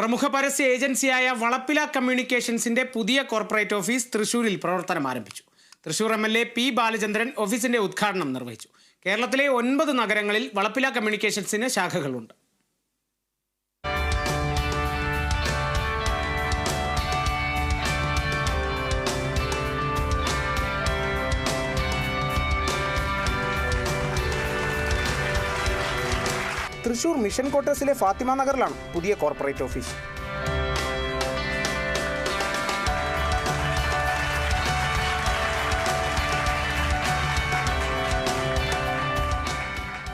പ്രമുഖ പരസ്യ ഏജൻസിയായ വളപ്പില കമ്മ്യൂണിക്കേഷൻസിന്റെ പുതിയ കോർപ്പറേറ്റ് ഓഫീസ് തൃശൂരിൽ പ്രവർത്തനം ആരംഭിച്ചു. Thrissur M L A P Balachandran ഓഫീസിന്റെ ഉദ്ഘാടനം നിർവഹിച്ചു. കേരളത്തിലെ ഒൻപത് നഗരങ്ങളിൽ വളപ്പില കമ്മ്യൂണിക്കേഷൻസിന് ശാഖകളുണ്ട്. തൃശൂർ മിഷൻ ക്വാർട്ടേഴ്സിലെ ഫാത്തിമ നഗറിലാണ് പുതിയ corporate office.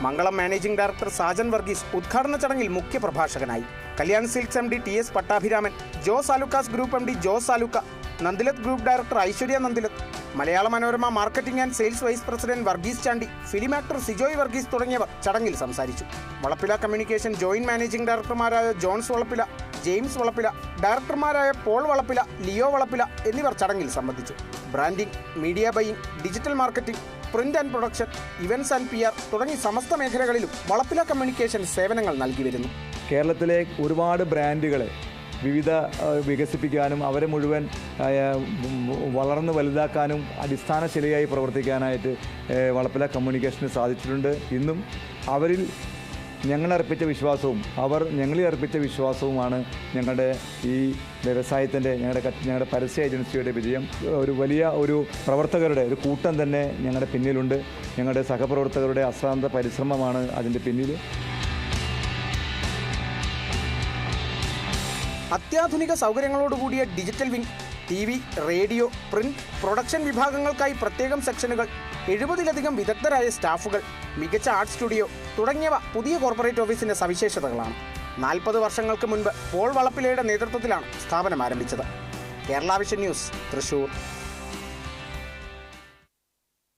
Mangalam managing director Sajan Varghese ഉദ്ഘാടന ചടങ്ങിൽ മുഖ്യപ്രഭാഷകനായി Kalyan Silks M D T S Pattabhiraman Jos Alukkas group M D Jos Alukka Nandilath group director Aishwarya Nandilath. Malayala Manorama marketing and sales vice president Varghese Chandy film actor Sijoy Varghese തുടങ്ങിയവർ ചടങ്ങിൽ സംസാരിച്ചു. Valappila communication joint managing ഡയറക്ടർമാരായ John's Valappila James Valappila ഡയറക്ടർമാരായ Paul Valappila Leo Valappila എന്നിവർ ചടങ്ങിൽ സംബന്ധിച്ചു. Branding media buying digital marketing print and production events and P R തുടങ്ങി സമസ്ത മേഖലകളിലും വളപ്പില കമ്മ്യൂണിക്കേഷൻ സേവനങ്ങൾ നൽകി വരുന്നു. കേരളത്തിലെ ഒരുപാട് ബ്രാൻഡുകളെ വിവിധ വികസിപ്പിക്കാനും അവരെ മുഴുവൻ വളർന്ന് വലുതാക്കാനും അടിസ്ഥാന ശിലയായി പ്രവർത്തിക്കാനായിട്ട് വളപ്പില കമ്മ്യൂണിക്കേഷന് സാധിച്ചിട്ടുണ്ട്. ഇന്നും അവരിൽ ഞങ്ങളർപ്പിച്ച വിശ്വാസവും അവർ ഞങ്ങളിൽ അർപ്പിച്ച വിശ്വാസവുമാണ് ഞങ്ങളുടെ ഈ വ്യവസായത്തിന്റെ ഞങ്ങളുടെ ഞങ്ങളുടെ പരസ്യ ഏജൻസിയുടെ വിജയം. ഒരു വലിയ ഒരു പ്രവർത്തകരുടെ ഒരു കൂട്ടം തന്നെ ഞങ്ങളുടെ പിന്നിലുണ്ട്. ഞങ്ങളുടെ സഹപ്രവർത്തകരുടെ അശ്രാന്ത പരിശ്രമമാണ് അതിന്റെ പിന്നിൽ. അത്യാധുനിക സൗകര്യങ്ങളോടുകൂടിയ digital wing T V radio print production വിഭാഗങ്ങൾക്കായി പ്രത്യേകം സെക്ഷനുകൾ എഴുപതിലധികം വിദഗ്ധരായ സ്റ്റാഫുകൾ മികച്ച ആർട്ട് സ്റ്റുഡിയോ തുടങ്ങിയവ പുതിയ കോർപ്പറേറ്റ് ഓഫീസിന്റെ സവിശേഷതകളാണ്. നാൽപ്പത് വർഷങ്ങൾക്ക് മുൻപ് പോൾ വളപ്പിലയുടെ നേതൃത്വത്തിലാണ് സ്ഥാപനം ആരംഭിച്ചത്. Kerala Vision News Thrissur.